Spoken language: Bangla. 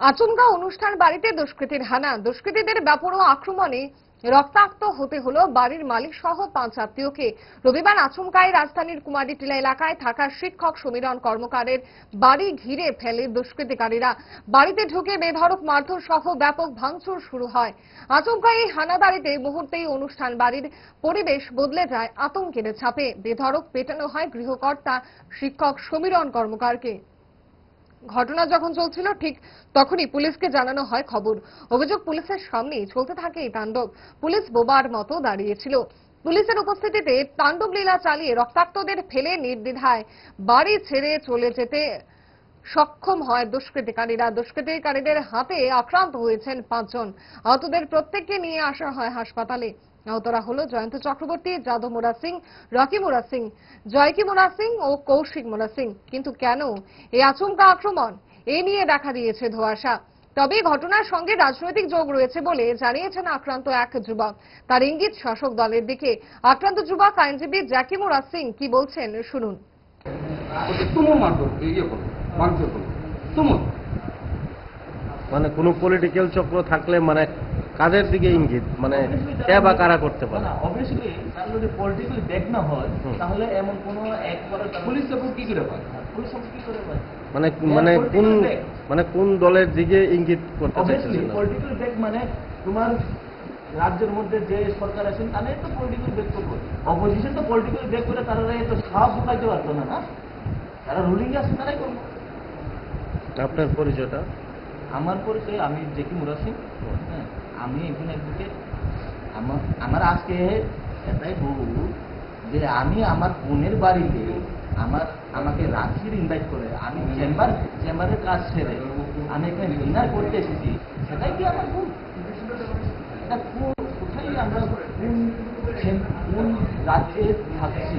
আচমকা অনুষ্ঠান বাড়িতে দুষ্কৃতীর হানা। দুষ্কৃতীদের ব্যাপরোয়া আক্রমণে রক্তাক্ত হতে হলো বাড়ির মালিক সহ পাঁচ আত্মীয়কে। রবিবার আচমকায় রাজধানীর কুমারীটিলা এলাকায় থাকা শিক্ষক সমীরণ কর্মকারের বাড়ি ঘিরে ফেলে দুষ্কৃতিকারীরা। বাড়িতে ঢুকে বেধড়ক মারধর সহ ব্যাপক ভাঙচুর শুরু হয়। আচমকা এই হানাদারিতে মুহূর্তেই অনুষ্ঠান বাড়ির পরিবেশ বদলে যায় আতঙ্কের ছাপে। বেধড়ক পেটানো হয় গৃহকর্তা শিক্ষক সমীরণ কর্মকারকে। ঘটনা যখন চলছিল, ঠিক তখনই পুলিশকে জানানো হয় খবর। অভিযোগ পুলিশের সামনেই চলতে থাকে এই তাণ্ডব। পুলিশ বোবার মতো দাঁড়িয়েছিল। পুলিশের উপস্থিতিতে তাণ্ডব লীলা চালিয়ে রক্তাক্তদের ফেলে নির্দ্বিধায় বাড়ি ছেড়ে চলে যেতে সক্ষম হয় দুষ্কৃতিকারীরা। দুষ্কৃতিকারীদের হাতে আক্রান্ত হয়েছেন পাঁচজন। আহতদের প্রত্যেককে নিয়ে আসা হয় হাসপাতালে। আহতরা হলো জয়ন্ত চক্রবর্তী যাদব মোরা সিং রকি মোরা সিং জয়কি মোরা সিং ও কৌশিক মোরা সিং। কিন্তু কেন এই আচমকা আক্রমণ? এ নিয়ে দেখা দিয়েছে ধোঁয়াশা। তবে ঘটনার সঙ্গে রাজনৈতিক যোগ রয়েছে বলে জানিয়েছেন আক্রান্ত এক যুবক। তার ইঙ্গিত শাসক দলের দিকে। আক্রান্ত যুবক আইনজীবী জ্যাকি মোরা সিং কি বলছেন শুনুন। ইয়ে মানে কোনো পলিটিক্যাল চক্র থাকলে মানে কাদের দিকে ইঙ্গিত মানে কে বা কারা করতে পারে। অবভিয়াসলি তার যদি পলিটিক্যালি ব্যাক না হয় তাহলে এমন কোনো একবারে পুলিশ সাপোর্ট কি করে পায়? পুলিশ সব কি করে পায়? মানে মানে কোন মানে কোন দলের দিকে ইঙ্গিত করতে অবভিয়াসলি পলিটিক্যাল ব্যাক মানে তোমার রাজ্যের মধ্যে যে সরকার আছেন তাদের তো পলিটিক্যাল ব্যাক করব। অপোজিশন তো পলিটিক্যাল ব্যাক করে তারা তো সব ঢুকাইতে পারতো না না? তারা রুলিং আছে তারাই করব। আপনার পরিচয়টা? আমার পরিচয় আমি জেকি মুরা সিং। হ্যাঁ। আমি এখানে একদিকে আমার আজকে এটাই বউ যে আমি আমার বোনের বাড়িতে আমার আমাকে রাখির ইনভাইট করে, আমি চেম্বার চেম্বারের কাজ সেরে আমি এখানে ডিনার করতে এসেছি। সেটাই কি আমার ভুল? এটা কোথায় আমরা কোন রাজ্যে থাকছি?